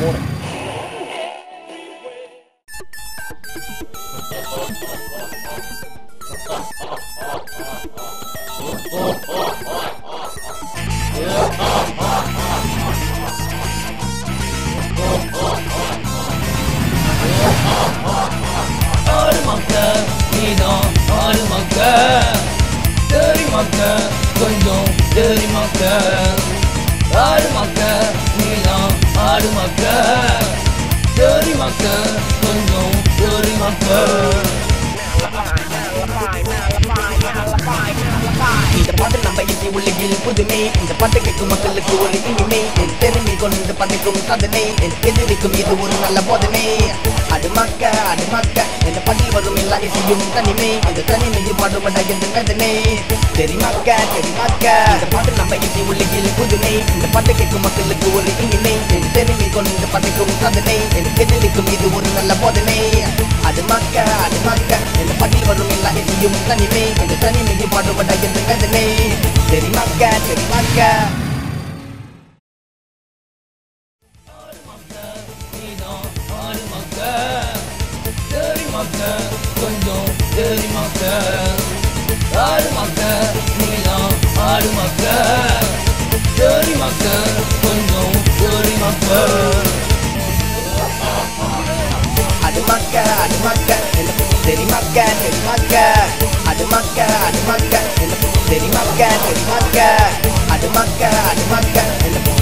morning. Dirty monkey, dirty monkey, dirty monkey, dirty monkey. ஆடு மக்க நீதான் மக்க கொஞ்சம் தேறி மக்க இந்த பாட்டு நம்ம இசை உலகில் புதுமை. இந்த பாட்டு கேட்கும் மக்களுக்கு ஒரு இனிமை. என் பெருமை கொண்டு படைக்கும் சாதனை. என் எதிரிக்கும் இது ஒரு நல்ல போதனை. அது மக்க அது மக்க. இந்த பாட்டில் வரும் எல்லா இசையும் தனிமை. இந்த தனிமையில் பாடுபட எந்த வேதனை? தெரிமாக்க தெரிமாக்க. இந்த பாட்டு நம்ம இசை உலகில் புதுமை. இந்த பாட்டு கேட்கும் மக்களுக்கு ஒரு கொண்டு படைக்கும் கதனை எனக்கு எதிரிக்கும் இது ஒரு நல்ல போதனை. அது மக்க அது மக்க. என் பாட்டில் வரும் எல்லா எதையும் தனிமை இந்த தனிமையை பாடுபட எந்த வேதனை சரி மக்க சரி மக்க. கொஞ்சம் தேறி ஆடு மக்க நீதான் ஆடு மக்க makan, jadi makan. Ada makan, ada makan Jadi makan, jadi makan. Ada makan, ada makan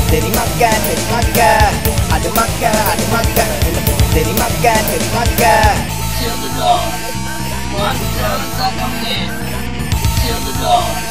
Jadi makan, jadi makan. Ada makan, ada makan Jadi makan, jadi makan. Seal the door One, seven, second, eight Seal the door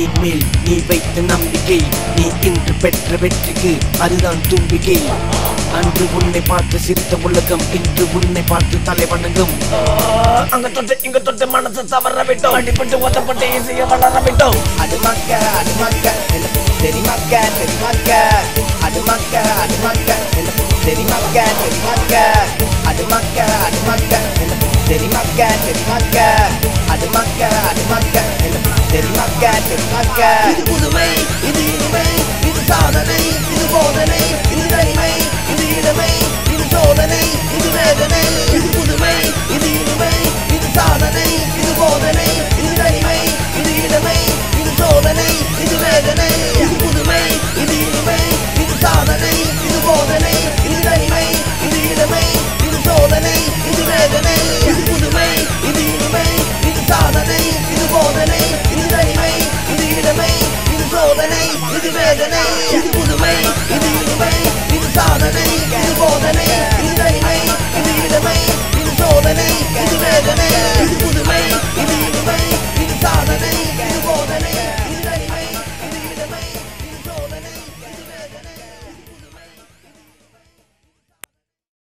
நீ மேல் நீ வைத்த நம்பிக்கை. நீ இன்று பெற்ற வெற்றிக்கு அதுதான் தும்பிக்கை. அன்று உன்னை பார்த்து சிரித்த உலகம் இன்று உன்னை பார்த்து தலை வணங்கும் அங்க தொட்டு இங்க தொட்டு மனசு தவற விட்டோம். அடிப்பட்டு ஒத்தப்பட்டு இசைய வளர விட்டோம். அது மக்க அது மக்க எனக்கு தெரியுமாக்க தெரியுமாக்க அது மக்க அது மக்க எனக்கு தெரியுமாக்க தெரியுமாக்க அது மக்க அது மக்க எனக்கு தெரியுமாக்க தெரியுமாக்க தெரியுமாக்க தெரியுமாக்க இது புதுமை இது இனிமை இது சாதனை இது போதனை இது தனிமை இது இளமை இது சோதனை